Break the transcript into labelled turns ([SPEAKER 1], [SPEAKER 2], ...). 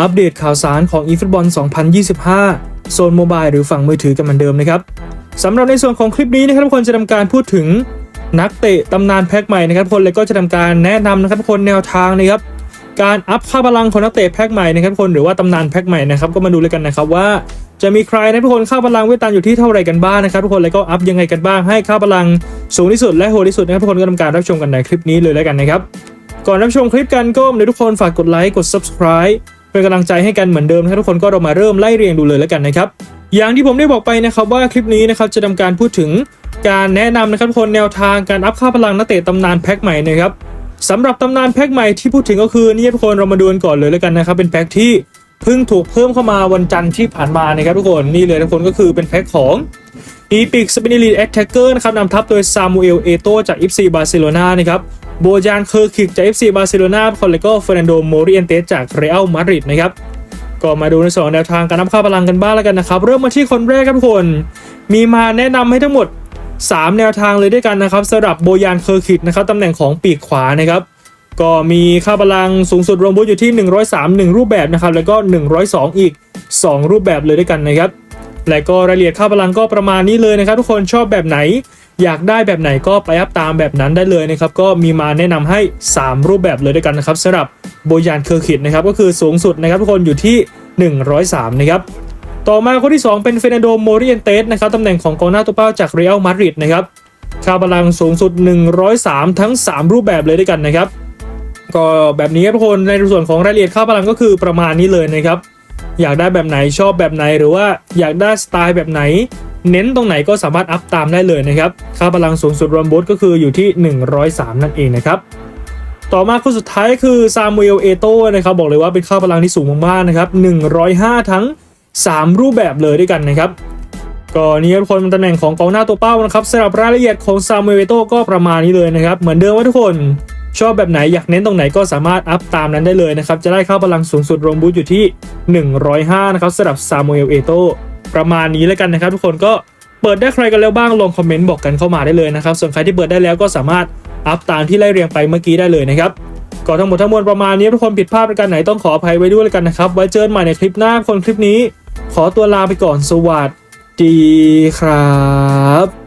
[SPEAKER 1] อัปเดตข่าวสารของ eFootball 2025 โซนโมบายหรือฝั่งมือถือกันเหมือนเดิมนะครับสำหรับในส่วนของคลิปนี้นะครับทุกคนจะทำการพูดถึงนักเตะตำนานแพ็กใหม่นะครับทุกคนเลยก็จะทำการแนะนำนะครับทุกคนแนวทางนะครับการอัพค่าพลังของนักเตะแพ็กใหม่นะครับทุกคนหรือว่าตำนานแพ็กใหม่นะครับก็มาดูเลยกันนะครับว่าจะมีใครนะทุกคนค่าพลังเวตันอยู่ที่เท่าไรกันบ้างนะครับทุกคนแล้วก็อัพยังไงกันบ้างให้ค่าพลังสูงที่สุดและโหดที่สุดนะครับทุกคนก็ทำการรับชมกันในคลิปนี้เลยแล้วกันนะครับก่อนรับชมคลิปกันก็เดี๋ยทุกคนฝากกดไลค์กด subscribe เป็นกำลังใจให้กันเหมือนเดิมนะครับทุกคนก็เรามาเริ่มไล่เรียงดูเลยแล้วกันนะครับอย่างที่ผมได้บอกไปนะครับว่าคลิปนี้นะครับจะทำการพูดถึงการแนะนำนะครับทุกคนแนวทางการอัพค่าพลังนักเตะตำนานแพ็กใหม่นะครับสำหรับตำนานแพ็กใหม่ที่พูดถึงก็คือนี่ทุกคนเรามาดูกันก่อนเลยแล้วกันนะครับเป็นแพ็กที่เพิ่งถูกเพิ่มเข้ามาวันจันทร์ที่ผ่านมานะครับทุกคนนี่เลยทุกคนก็คือเป็นแพ็กของอีพิกสเปนิลีแอตแทกเกอร์นะครับนำทัพโดยซามูเอลเอโตจาก FC บาร์เซโลนานะครับ โบจานเคอร์คิกจาก FC บาร์เซโลนาคอนเลโกเฟรนันโดโมริเอนเตสจากเรอัลมาดริดนะครับก็มาดูในส่วนของแนวทางการนำค่าพลังกันบ้างแล้วกันนะครับ เริ่มมาที่คนแรกครับทุกคน มีมาแนะนำให้ทั้งหมด 3 แนวทางเลยด้วยกันนะครับสำหรับโบยานเคอร์คิกนะครับตำแหน่งของปีกขวานะครับ ก็มีค่าพลังสูงสุดรวมบุตอยู่ที่ 103 1 รูปแบบนะครับ แล้วก็ 102 อีก 2 รูปแบบเลยด้วยกันนะครับ และก็รายละเอียดค่าพลังก็ประมาณนี้เลยนะครับ ทุกคนชอบแบบไหน อยากได้แบบไหนก็ไปอัพตามแบบนั้นได้เลยนะครับ ก็มีมาแนะนำให้ 3 รูปแบบเลยด้วยกันนะครับสำหรับโบยานเคอร์คิดนะครับก็คือสูงสุดนะครับทุกคนอยู่ที่ 103 นะครับต่อมาคนที่ 2 เป็นเฟรนันโดโมริเอนเตสนะครับตำแหน่งของกองหน้าตัวเป้าจากเรอัลมาดริดนะครับค่าพลังสูงสุด 103 ทั้ง 3 รูปแบบเลยด้วยกันนะครับ ก็แบบนี้ครับทุกคนในส่วนของรายละเอียดค่าพลังก็คือประมาณนี้เลยนะครับ อยากได้แบบไหนชอบแบบไหนหรือว่าอยากได้สไตล์แบบไหน เน้นตรงไหนก็สามารถอัพตามได้เลยนะครับ ค่าพลังสูงสุดรวมบูทก็คืออยู่ที่ 103 นั่นเองนะครับ ต่อมาคนสุดท้ายคือซามูเอลเอโต้นะครับบอกเลยว่าเป็นค่าพลังที่สูงมากๆนะครับ 105 ทั้ง 3 รูปแบบเลยด้วยกันนะครับก็นี่ทุกคนตำแหน่งของกองหน้าตัวเป้านะครับสำหรับรายละเอียดของซามูเอลเอโต้ก็ประมาณนี้เลยนะครับ เหมือนเดิมว่าทุกคนชอบแบบไหนอยากเน้นตรงไหนก็สามารถอัพตามนั้นได้เลยนะครับ จะได้ค่าพลังสูงสุดรวมบูทอยู่ที่ 105 นะครับสำหรับซามูเอลเอโต้ ประมาณนี้แล้วกันนะครับ ทุกคนก็เปิดได้ใครกันแล้วบ้างลงคอมเมนต์บอกกันเข้ามาได้เลยนะครับส่วนใครที่เปิดได้แล้วก็สามารถอัพตามที่ไล่เรียงไปเมื่อกี้ได้เลยนะครับก็ทั้งหมดทั้งมวลประมาณนี้ทุกคนผิดพลาดประการไหนต้องขออภัยไว้ด้วยแล้วกันนะครับไว้เจอกันใหม่ในคลิปหน้าคนคลิปนี้ ขอตัวลาไปก่อนสวัสดีครับ